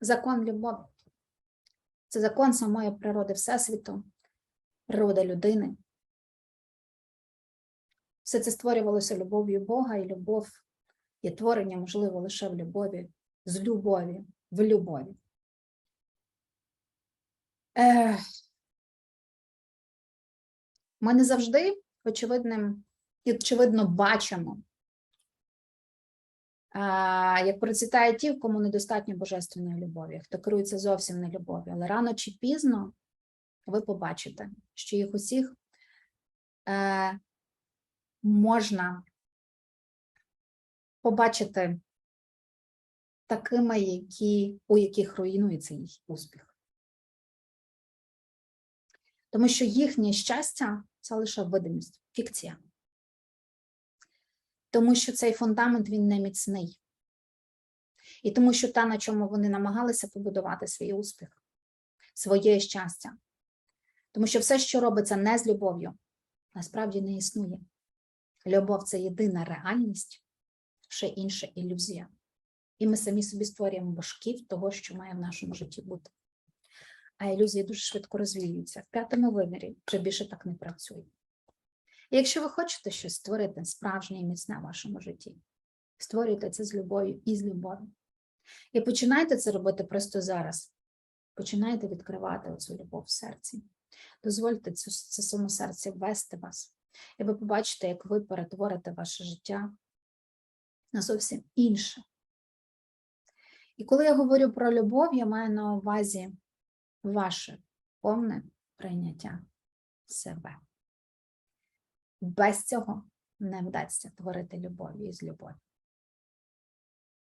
закон любові. Це закон самої природи Всесвіту, природи людини. Все це створювалося любов'ю Бога, і любов є творення можливо лише в любові, з любові, в любові. Е, ми не завжди очевидним очевидно бачимо, як процвітає ті, в кому недостатньо божественної любові, хто керується зовсім не любов'ю. Але рано чи пізно ви побачите, що їх усіх е, можна побачити такими, які, у яких руйнується їх успіх. Тому що їхнє щастя це лише видимість, фікція. Тому що цей фундамент він не міцний. І тому що те, на чому вони намагалися побудувати свій успіх, своє щастя. Тому що все, що робиться не з любов'ю, насправді не існує. Любов це єдина реальність, ще інша ілюзія. І ми самі собі створюємо башків того, що має в нашому житті бути. А ілюзії дуже швидко розвіюються. В п'ятому вимірі вже більше так не працює. Якщо ви хочете щось створити справжнє і міцне в вашому житті, створюйте це з любов'ю і з любов'ю. І починайте це робити просто зараз. Починайте відкривати оцю любов в серці. Дозвольте цю, це своєму серці ввести вас. І ви побачите, як ви перетворите ваше життя на зовсім інше. І коли я говорю про любов, я маю на увазі ваше повне прийняття себе. Без цього не вдасться творити любов із любові.